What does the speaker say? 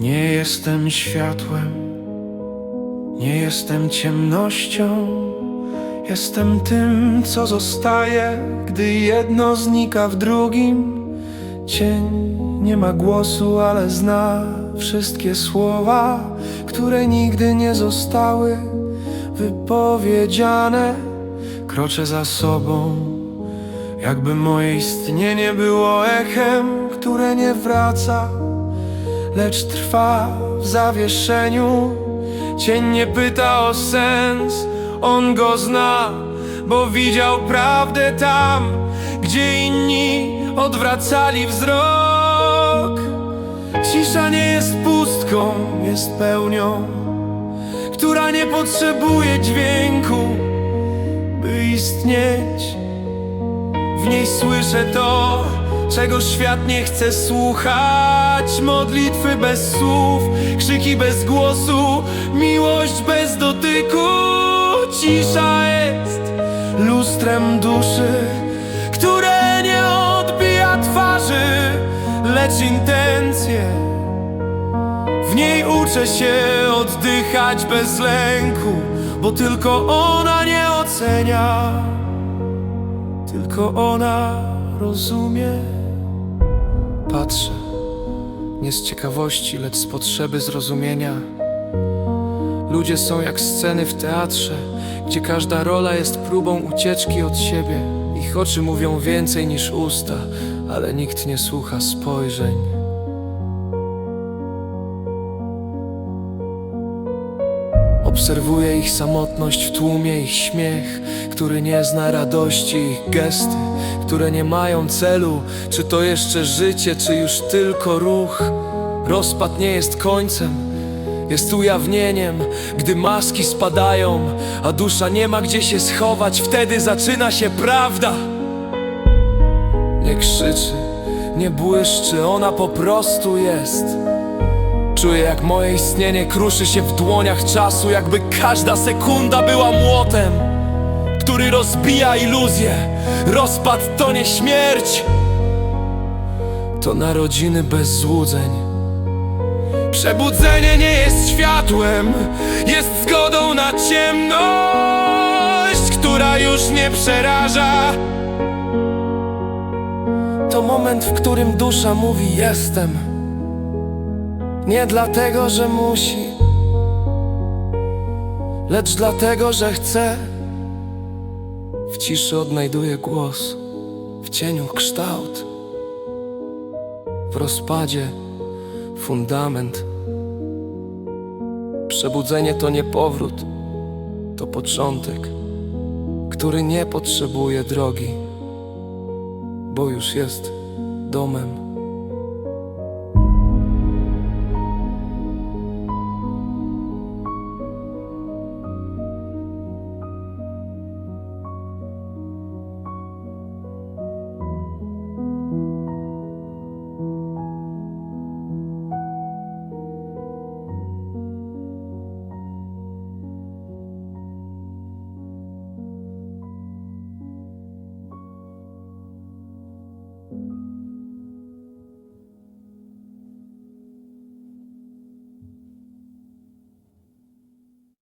Nie jestem światłem, nie jestem ciemnością. Jestem tym, co zostaje, gdy jedno znika w drugim. Cień nie ma głosu, ale zna wszystkie słowa, które nigdy nie zostały wypowiedziane. Kroczę za sobą, jakby moje istnienie było echem, które nie wraca lecz trwa w zawieszeniu. Cień nie pyta o sens, on go zna, bo widział prawdę tam, gdzie inni odwracali wzrok. Cisza nie jest pustką, jest pełnią, która nie potrzebuje dźwięku, by istnieć. W niej słyszę to, czego świat nie chce słuchać? Modlitwy bez słów, krzyki bez głosu Miłość bez dotyku. Cisza jest lustrem duszy Które nie odbija twarzy Lecz intencje. W niej uczę się oddychać bez lęku Bo tylko ona nie ocenia tylko ona rozumie. Patrzę, nie z ciekawości, lecz z potrzeby zrozumienia. Ludzie są jak sceny w teatrze, gdzie każda rola jest próbą ucieczki od siebie. Ich oczy mówią więcej niż usta, ale nikt nie słucha spojrzeń. Obserwuję ich samotność w tłumie, ich śmiech, który nie zna radości, ich gesty, które nie mają celu. Czy to jeszcze życie, czy już tylko ruch? Rozpad nie jest końcem, jest ujawnieniem, gdy maski spadają, a dusza nie ma gdzie się schować, wtedy zaczyna się prawda. Nie krzyczy, nie błyszczy, ona po prostu jest. Czuję jak moje istnienie kruszy się w dłoniach czasu Jakby każda sekunda była młotem Który rozbija iluzję. Rozpad to nie śmierć. To narodziny bez złudzeń. Przebudzenie nie jest światłem Jest zgodą na ciemność Która już nie przeraża. To moment, w którym dusza mówi jestem. Nie dlatego, że musi, lecz dlatego, że chce. W ciszy odnajduje głos, w cieniu kształt, w rozpadzie fundament. Przebudzenie to nie powrót, to początek, który nie potrzebuje drogi, bo już jest domem.